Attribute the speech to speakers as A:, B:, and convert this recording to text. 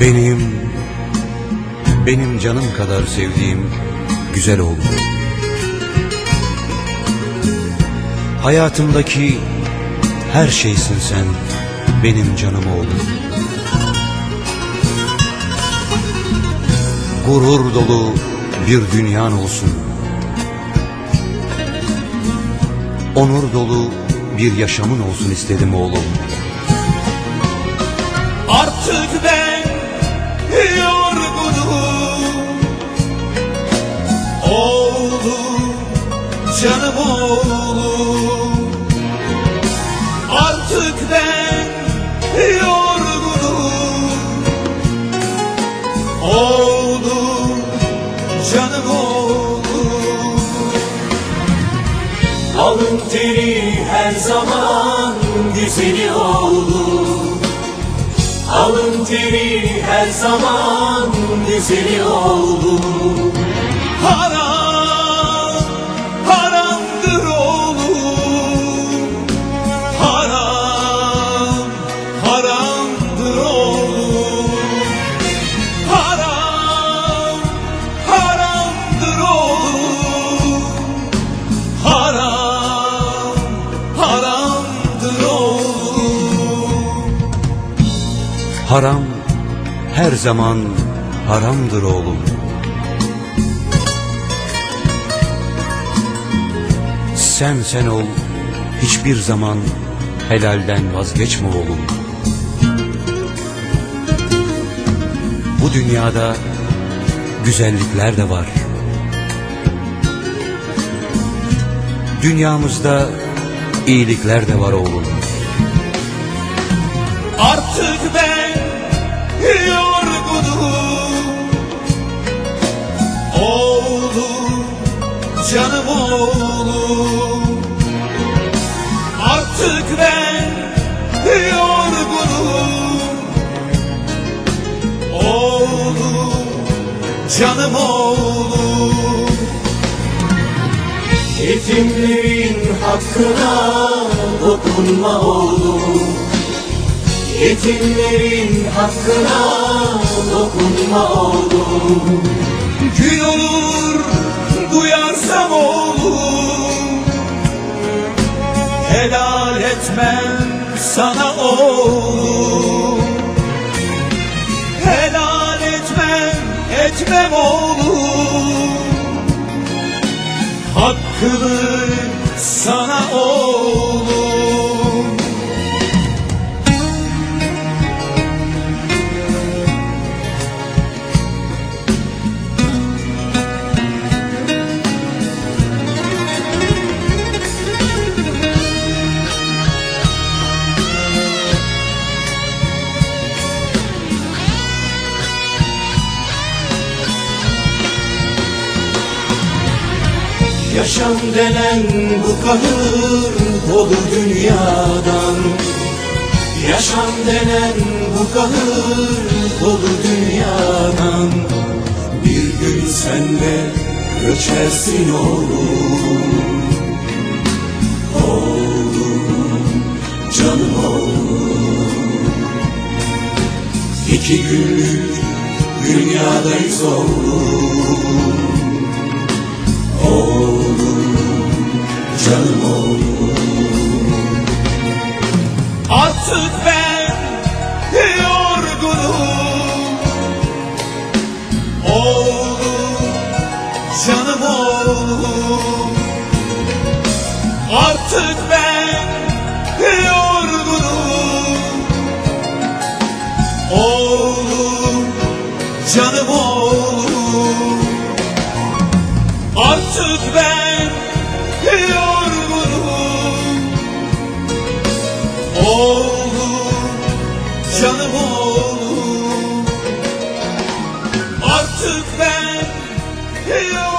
A: Benim, benim canım kadar sevdiğim güzel oğlum. Hayatımdaki her şeysin sen, benim canım oğlum. Gurur dolu bir dünyan olsun. Onur dolu bir yaşamın olsun istedim oğlum.
B: Artık ben yorgunum Oğlum, canım oğlum Artık ben yorgunum Oğlum, canım oğlum Alın teri her zaman güzeli oğlum Alın teri her zaman güzeli oğlum Haram, Haram
A: her zaman haramdır oğlum. Sen sen ol, hiçbir zaman helalden vazgeçme oğlum. Bu dünyada güzellikler de var. Dünyamızda iyilikler de var oğlum.
B: Artık ben yorgunum Oğlum, canım oğlum. Artık ben yorgunum Oğlum, canım oğlum. Yetimlerin hakkına dokunma oğlum Yetimlerin hakkına dokunma oğlum. Gün olur duyarsam oğlum. Helal etmem sana oğlum. Helal etmem, etmem oğlum. Hakkını sana oğlum Yaşam denen bu kahır dolu dünyadan. Yaşam denen bu kahır dolu dünyadan. Bir gün sen de göçersin oğlum. Oğlum, canım oğlum. İki günlük dünyadayız oğlum canım oğlum. Artık ben yorgunum. Oğlum, canım oğlum. Artık ben canım oğlum. Artık ben yorgunum